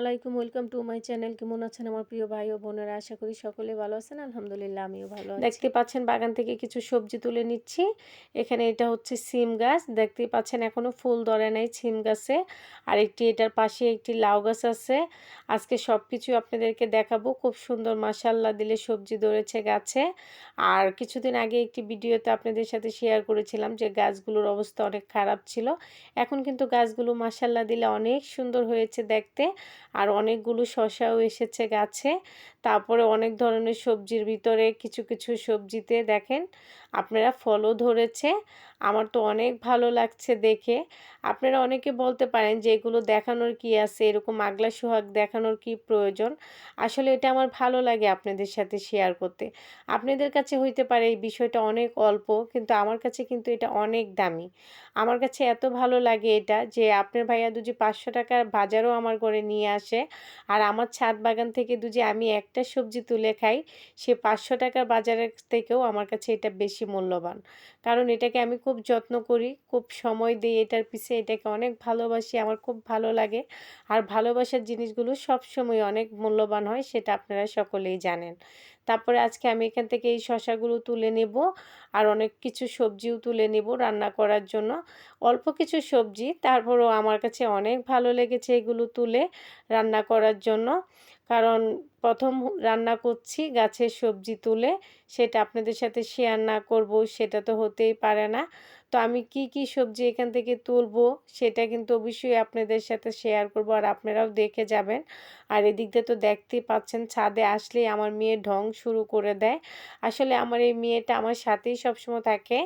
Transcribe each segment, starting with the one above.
আলাইকুম welcome to my channel. কেমন আছেন আমার প্রিয় ভাই ও বোনেরা? আশা করি সকলে ভালো আছেন। আলহামদুলিল্লাহ, আমিও ভালো আছি। দেখতে পাচ্ছেন বাগান থেকে কিছু সবজি তুলে নিচ্ছি। এখানে এটা হচ্ছে সিম গাছ। দেখতে পাচ্ছেন এখনও ফুল ধরে নাই সিম গাছে। আর একটি এটার পাশে একটি লাউ গাছ আছে। আজকে সব কিছু আপনাদেরকে দেখাবো। খুব সুন্দর মাসাল্লা দিলে সবজি ধরেছে গাছে। আর কিছুদিন আগে একটি ভিডিওতে আপনাদের সাথে শেয়ার করেছিলাম যে গাছগুলোর অবস্থা অনেক খারাপ ছিল। এখন কিন্তু গাছগুলো মাসাল্লা দিলে অনেক সুন্দর হয়েছে দেখতে। আর অনেকগুলো শশাও এসেছে গাছে। তারপরে অনেক ধরনের সবজির ভিতরে কিছু কিছু সবজিতে দেখেন, আপনারা ফলও ধরেছে। আমার তো অনেক ভালো লাগছে দেখে। আপনারা অনেকে বলতে পারেন যে, এগুলো দেখানোর কি আছে? এরকম আগলা সোহাগ দেখানোর কি প্রয়োজন? আসলে এটা আমার ভালো লাগে আপনাদের সাথে শেয়ার করতে। আপনাদের কাছে হইতে পারে এই বিষয়টা অনেক অল্প, কিন্তু আমার কাছে কিন্তু এটা অনেক দামি। আমার কাছে এত ভালো লাগে এটা যে, আপনার ভাইয়া দুজি পাঁচশো টাকার বাজারও আমার ঘরে নিয়ে আসে। আর আমার ছাদ বাগান থেকে দুজি আমি একটা সবজি তুলে খাই, সে পাঁচশো টাকার বাজারের থেকেও আমার কাছে এটা বেশি মূল্যবান। কারণ এটাকে আমি খুব যত্ন করি, খুব সময় দিই এটার পিছে, এটাকে অনেক ভালোবাসি, আমার খুব ভালো লাগে। আর ভালোবাসার জিনিসগুলো সবসময় অনেক মূল্যবান হয়, সেটা আপনারা সকলেই জানেন। তারপরে আজকে আমি এখান থেকে এই শশাগুলো তুলে নেব আর অনেক কিছু সবজিও তুলে নেব রান্না করার জন্য। অল্প কিছু সবজি, তারপরও আমার কাছে অনেক ভালো লেগেছে এগুলো তুলে রান্না করার জন্য। কারণ প্রথম রান্না করছি গাছের সবজি তুলে, সেটা আপনাদের সাথে শেয়ার না করব, সেটা তো হতেই পারে না। তো আমি কি কি সবজি এখান থেকে তুলবো সেটা কিন্তু অবশ্যই আপনাদের সাথে শেয়ার করব আর আপনারাও দেখে যাবেন। আর এদিক দিয়ে তো দেখতেই পাচ্ছেন ছাদে আসলেই আমার মেয়ে ঢং শুরু করে দেয়। আসলে আমার এই মেয়েটা আমার সাথেই সবসময় থাকে।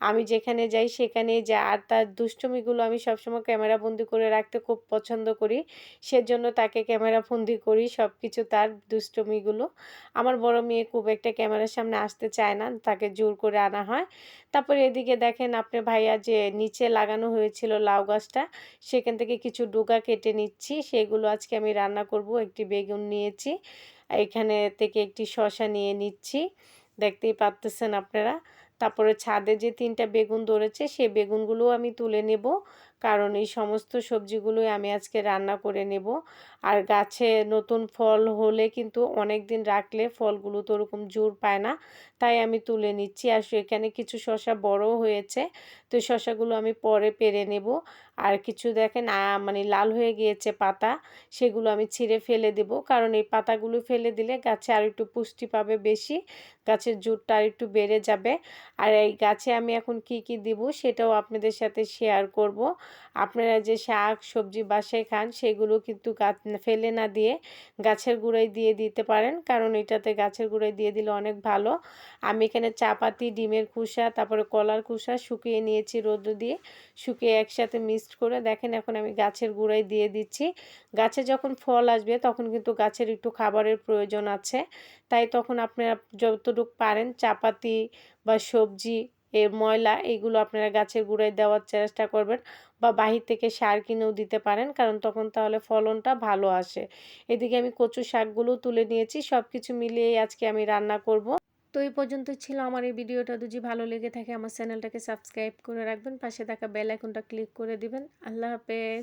আমি যেখানে যাই সেখানেই যাই আর তার দুষ্টমিগুলো আমি সবসময় ক্যামেরা বন্দি করে রাখতে খুব পছন্দ করি। সেজন্য তাকে ক্যামেরা বন্দি করি সব কিছু তার দুষ্টমিগুলো। আমার বড় মেয়ে খুব একটা ক্যামেরার সামনে আসতে চায় না, তাকে জোর করে আনা হয়। তারপরে এদিকে দেখেন ভাইয়া যে নিচে লাগানো হয়েছিল লাউ গাছটা, সেখান থেকে কিছু ডোকা কেটে নিচ্ছি। সেগুলো আজকে আমি রান্না করব। একটি বেগুন নিয়েছি, এখানে থেকে একটি শশা নিয়ে নিচ্ছি। দেখতেই পারতেছেন আপনারা। তারপরে ছাদে যে তিনটা বেগুন ধরেছে সেই বেগুনগুলোও আমি তুলে নেব। কারণ এই সমস্ত সবজিগুলোই আমি আজকে রান্না করে নেব। আর গাছে নতুন ফল হলে কিন্তু অনেক দিন রাখলে ফলগুলো তো ওরকম জোর পায় না, তাই আমি তুলে নিচ্ছি। আর এখানে কিছু শশা বড় হয়েছে, তো শশাগুলো আমি পরে পেরে নেব। আর কিছু দেখেন মানে লাল হয়ে গিয়েছে পাতা, সেগুলো আমি ছিঁড়ে ফেলে দেব। কারণ এই পাতাগুলো ফেলে দিলে গাছে আর একটু পুষ্টি পাবে বেশি, গাছের জুটটা আর একটু বেড়ে যাবে। আর এই গাছে আমি এখন কি কি দিব সেটাও আপনাদের সাথে শেয়ার করব। আপনারা যে শাক সবজি বাসায় খান, সেগুলো কিন্তু ফেলে না দিয়ে গাছের গুঁড়াই দিয়ে দিতে পারেন। কারণ এটাতে গাছের গুঁড়াই দিয়ে দিলে অনেক ভালো। আমি এখানে চাপাতি, ডিমের খোসা, তারপরে কলার খোসা শুকিয়ে নিয়েছি রোদ্র দিয়ে। শুকিয়ে একসাথে মিক্সড করে দেখেন এখন আমি গাছের গুঁড়াই দিয়ে দিচ্ছি। গাছে যখন ফল আসবে, তখন কিন্তু গাছের একটু খাবারের প্রয়োজন আছে। তাই তখন আপনারা যতটুকু পারেন চাপাতি বা সবজি এর ময়লা এগুলো আপনারা গাছের গুঁড়ায় দেওয়ার চেষ্টা করবেন বা বাহির থেকে সার কিনেও দিতে পারেন, কারণ তখন তাহলে ফলনটা ভালো আসে। এদিকে আমি কচু শাকগুলো তুলে নিয়েছি সব কিছু মিলিয়েই আজকে আমি রান্না করব। তো এই পর্যন্ত ছিল আমার এই ভিডিওটা। যদি ভালো লেগে থাকে আমার চ্যানেলটাকে সাবস্ক্রাইব করে রাখবেন, পাশে থাকা বেল আইকনটা ক্লিক করে দিবেন। আল্লাহ হাফেজ।